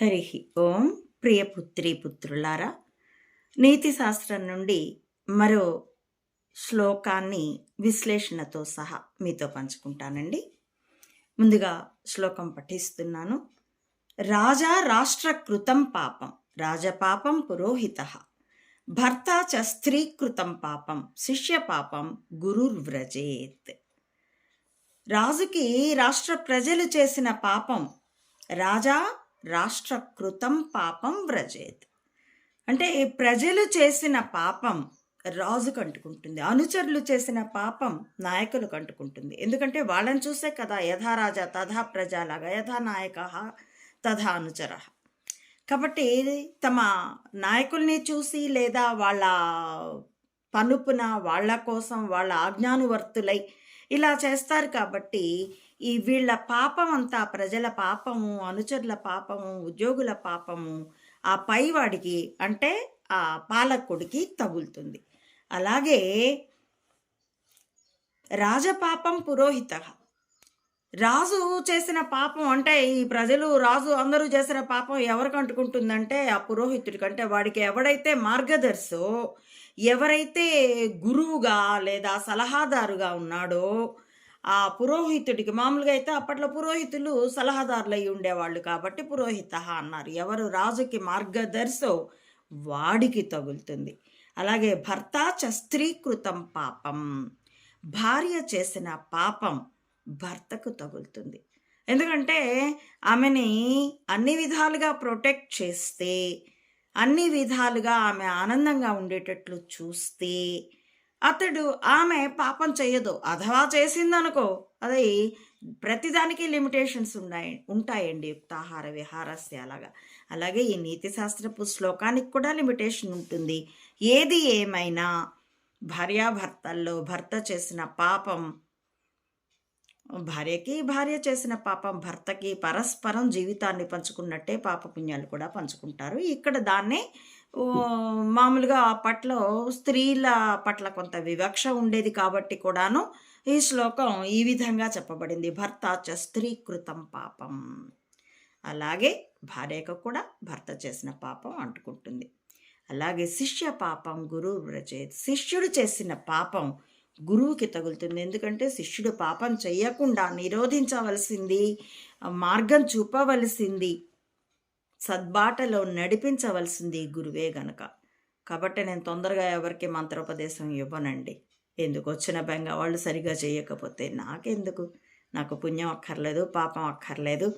హరి ఓం ప్రియ పుత్రి పుత్రులారా నీతి శాస్త్రం నుండి మరో శ్లోకాన్ని విశ్లేషణతో సహా మీతో పంచుకుంటానండి. ముందుగా శ్లోకం పఠిస్తున్నాను. రాజా రాష్ట్రకృతం పాపం రాజపాపం పురోహిత. భర్త చ స్త్రీకృతం పాపం శిష్య పాపం గురుర్వ్రజేత్. రాజుకి రాష్ట్ర ప్రజలు చేసిన పాపం రాజా రాష్ట్రకృతం పాపం వ్రజేత్. అంటే ప్రజలు చేసిన పాపం రాజు కంటుకుంటుంది అనుచరులు చేసిన పాపం నాయకులు అంటుకుంటుంది ఎందుకంటే వాళ్ళని చూసే కదా యథా రాజా తథా ప్రజలాగా యథా నాయక తథా అనుచర. కాబట్టి తమ నాయకుల్ని చూసి లేదా వాళ్ళ పనుపున వాళ్ళ కోసం వాళ్ళ ఆజ్ఞానువర్తులై ఇలా చేస్తారు కాబట్టి ఈ వీళ్ళ పాపం అంతా ప్రజల పాపము అనుచరుల పాపము ఉద్యోగుల పాపము ఆ పైవాడికి అంటే ఆ పాలకుడికి తగులుతుంది. అలాగే రాజపాపం పురోహిత. రాజు చేసిన పాపం అంటే ఈ ప్రజలు రాజు అందరూ చేసిన పాపం ఎవరికి అంటుకుంటుందంటే ఆ పురోహితుడికి. అంటే వాడికి ఎవడైతే మార్గదర్శో ఎవరైతే గురువుగా లేదా సలహాదారుగా ఉన్నాడో ఆ పురోహితుడికి మామూలుగా అయితే అప్పట్లో పురోహితులు సలహాదారులు అయి ఉండేవాళ్ళు కాబట్టి పురోహిత అన్నారు. ఎవరు రాజుకి మార్గదర్శో వాడికి తగులుతుంది. అలాగే భర్త చ స్త్రీకృతం పాపం భార్య చేసిన పాపం భర్తకు తగులుతుంది. ఎందుకంటే ఆమెని అన్ని విధాలుగా ప్రొటెక్ట్ చేస్తే అన్ని విధాలుగా ఆమె ఆనందంగా ఉండేటట్లు చూస్తే అతడు ఆమె పాపం చేయదు అథవా చేసిందనుకో అది ప్రతిదానికి లిమిటేషన్స్ ఉన్నాయి ఉంటాయండి యుక్తాహార విహారస్య అలాగా. అలాగే ఈ నీతి శాస్త్రపు శ్లోకానికి కూడా లిమిటేషన్ ఉంటుంది. ఏది ఏమైనా భార్యాభర్తల్లో భర్త చేసిన పాపం భార్యకి భార్య చేసిన పాపం భర్తకి పరస్పరం జీవితాన్ని పంచుకున్నట్టే పాపపుణ్యాలు కూడా పంచుకుంటారు. ఇక్కడ దాన్నే మామూలుగా మామూలుగా అప్పట్లో స్త్రీల పట్ల కొంత వివక్ష ఉండేది కాబట్టి కూడాను ఈ శ్లోకం ఈ విధంగా చెప్పబడింది. భర్త చ స్త్రీకృతం పాపం. అలాగే భార్యకు కూడా భర్త చేసిన పాపం అంటుకుంటుంది. అలాగే శిష్య పాపం గురువు వ్రజేత్ శిష్యుడు చేసిన పాపం గురువుకి తగులుతుంది. ఎందుకంటే శిష్యుడు పాపం చేయకుండా నిరోధించవలసింది మార్గం చూపవలసింది సద్బాటలో నడిపించవలసింది గురువే గనక. కాబట్టి నేను తొందరగా ఎవరికి మంత్రోపదేశం ఇవ్వనండి. ఎందుకు వచ్చిన బెంగ వాళ్ళు సరిగా చేయకపోతే నాకెందుకు? నాకు పుణ్యం అక్కర్లేదు పాపం అక్కర్లేదు.